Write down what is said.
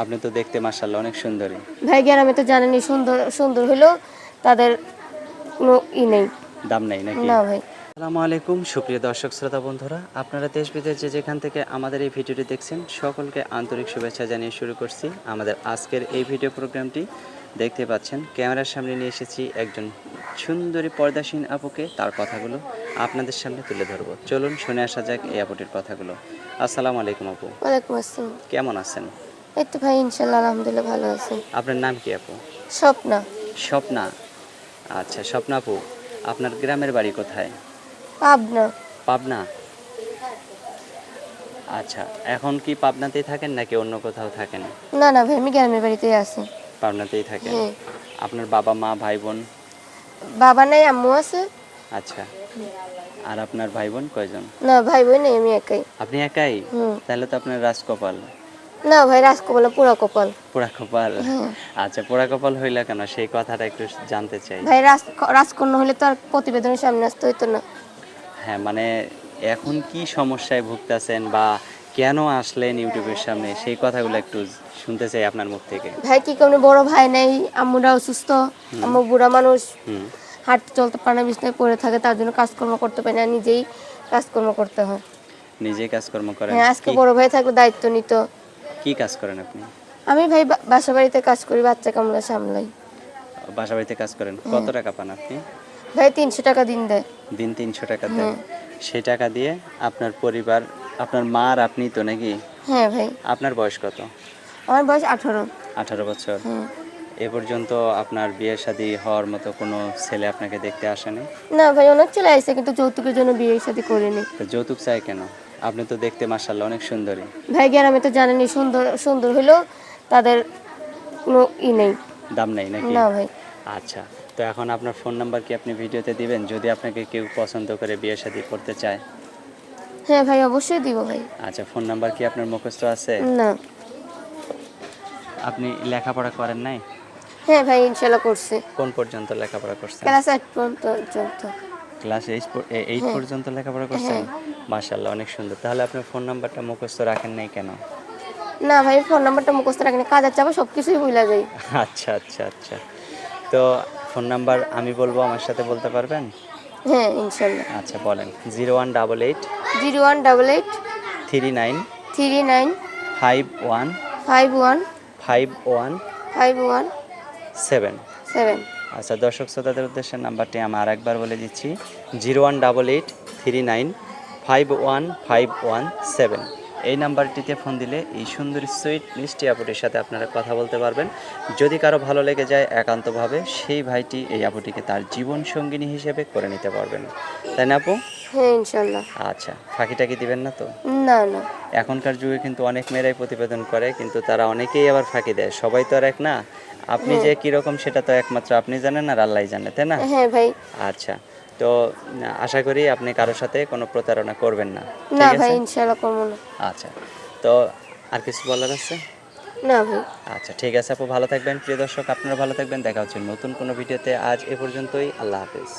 আপনি তো দেখতে মাসাল্লাহ অনেক সুন্দরী। ভাই গ্রামে তো জানেনি সুন্দর সুন্দর হলেও তাদের কোনো ই নেই। দাম নেই নাকি? না ভাই। আসসালামু আলাইকুম সুপ্রিয় দর্শক শ্রোতা বন্ধুরা আপনারা দেশ বিদেশ যে যেখান থেকে আমাদের এই ভিডিওটি দেখছেন সকলকে আন্তরিক শুভেচ্ছা জানিয়ে শুরু করছি আমাদের আজকের এই ভিডিও প্রোগ্রামটি। দেখতে পাচ্ছেন ক্যামেরার সামনে নিয়ে এসেছি একজন সুন্দরী পর্দাসীন আপুকে তার কথাগুলো আপনাদের সামনে তুলে ধরবো। চলুন শুনে আসা যাক এই আপুটির কথাগুলো। আসসালামু আলাইকুম আপু। ওয়ালাইকুম আসসালাম। কেমন আছেন? এই তো ভাই ইনশাল্লাহ আলহামদুলিল্লাহ ভালো আছি। আপনার নাম কি আপু? স্বপ্না। স্বপ্না? আচ্ছা স্বপ্না আপু আপনার গ্রামের বাড়ি কোথায়? পাবনা। পাবনা? আচ্ছা এখন কি পাবনাতেই থাকেন নাকি অন্য কোথাও থাকেন? না না ভাই আমি গ্রামের বাড়িতেই আছি। পাবনাতেই থাকেন? হ্যাঁ। আপনার বাবা মা ভাই বোন? বাবা নাই আম্মু আছে। আচ্ছা আর আপনার ভাই বোন কয়জন? না ভাই বোন নেই আমি একাই। আপনি একাই? হুম। তাহলে তো আপনার রাজকপাল। না ভাই রাজকপাল পুরা কপাল পোড়া কপাল হ্যাঁ। আচ্ছা পোড়া কপাল হইলা কেন? সেই কথাটা একটু জানতে চাই। ভাই রাজ রাজকন্যা হলে তো আর প্রতিবেদনের সামনে আসতে হইতো না। হ্যাঁ মানে এখন কি সমস্যায় ভুগতেছেন বা কেন আসলেন ইউটিউবের সামনে? সেই কথাগুলো একটু শুনতে চাই আপনার মুখ থেকে। ভাই কি কোনো বড় ভাই নাই? আম্মুরা অসুস্থ আম্মু বুড়া মানুষ। হাঁটতে চলতে পারে না বিছনায় পড়ে থাকে তার জন্য কাজকর্ম করতে পারে না নিজেই কাজকর্ম করতে হয়। নিজেই কাজকর্ম করেন। হ্যাঁ আজকে বড় ভাই থাকলে দায়িত্ব নিত। কি কাজ করেন আপনি? আমি ভাই বাসা বাড়িতে কাজ করি বাচ্চা কামড়া সামলাই। বাসা বাড়িতে কাজ করেন? হ্যাঁ। কত টাকা পান আপনি? ভাই তিনশো টাকা দিন দেয়। দিন তিনশো টাকা দেন হ্যাঁ। সেই টাকা দিয়ে আপনার পরিবার আপনার মা আর আপনি তো নাকি? হ্যাঁ ভাই। আপনার বয়স কত? আমার বয়স আঠারো। আঠারো বছর। হ্যাঁ। এ পর্যন্ত আপনার বিয়ে শাদী হওয়ার মতো কোনো ছেলে আপনাকে দেখতে আসেনি? না ভাই অনেক ছেলে আসছে কিন্তু যৌতুকের জন্য বিয়ে সাথে করিনি। যৌতুক চাই কেন? আপনি তো দেখতে মাসাল্লাহ অনেক সুন্দরী। ভাই গ্রামে তো জানেনি সুন্দর সুন্দর হলেও তাদের কোনো ই নেই। দাম নেই নাকি? না ভাই। আচ্ছা তো এখন আপনার ফোন নাম্বার কি আপনি ভিডিওতে দিবেন? যদি আপনাকে কেউ পছন্দ করে বিয়ে শাদী করতে চায়। হ্যাঁ ভাই অবশ্যই দিব ভাই। আচ্ছা ফোন নাম্বার কি আপনার মুখস্থ আছে? না। আপনি লেখাপড়া করেন নাই? হ্যাঁ ভাই ইনশাল্লাহ করছি। কোন পর্যন্ত লেখাপড়া করছেন? ক্লাস এইট পর্যন্ত পর্যন্ত ক্লাস এইট পর্যন্ত লেখাপড়া করছেন? মাশাল্লাহ অনেক সুন্দর। তাহলে আপনার ফোন নাম্বারটা মুখস্থ রাখেন নাই কেন? না ভাই ফোন নাম্বারটা মুখস্থ রাখিনি কাজের চাপে সব কিছুই ভুলে যাই। আচ্ছা আচ্ছা আচ্ছা। তো ফোন নাম্বার আমি বলব আমার সাথে বলতে পারবেন? হ্যাঁ ইনশাল্লাহ আচ্ছা বলেন। Zero one double eight zero one double eight three nine three nine five one five one five one five one seven. Seven. আচ্ছা দর্শক শ্রোতাদের উদ্দেশ্যে নাম্বারটি আমি আরেকবার বলে দিচ্ছি। Zero one double eight three nine five one five one seven এই নাম্বারটিতে ফোন দিলে এই সুন্দর সুইট মিষ্টি আপুটির সাথে আপনারা কথা বলতে পারবেন। যদি কারও ভালো লেগে যায় একান্তভাবে সেই ভাইটি এই আপুটিকে তার জীবন সঙ্গিনী হিসেবে করে নিতে পারবেন। তাই না আপু? হ্যাঁ ইনশাল্লাহ। আচ্ছা ফাঁকিটাকি দিবেন না তো? না না। এখনকার যুগে কিন্তু অনেক মেয়েরাই প্রতিবেদন করে কিন্তু তারা অনেকেই আবার ফাঁকি দেয়। সবাই তো আর এক না? আপনি যে কীরকম সেটা তো একমাত্র আপনি জানেন আর আল্লাহ জানে তাই না? হ্যাঁ ভাই। আচ্ছা। তো আশা করি আপনি কারোর সাথে কোনো প্রতারণা করবেন না। না ভাই ইনশাআল্লাহ করব না। আচ্ছা তো আর কিছু বলার আছে? না ভাই। আচ্ছা ঠিক আছে আপু ভালো থাকবেন। প্রিয় দর্শক আপনারা ভালো থাকবেন। দেখা হচ্ছে নতুন কোনো ভিডিওতে। আজ এ পর্যন্তই আল্লাহ হাফেজ।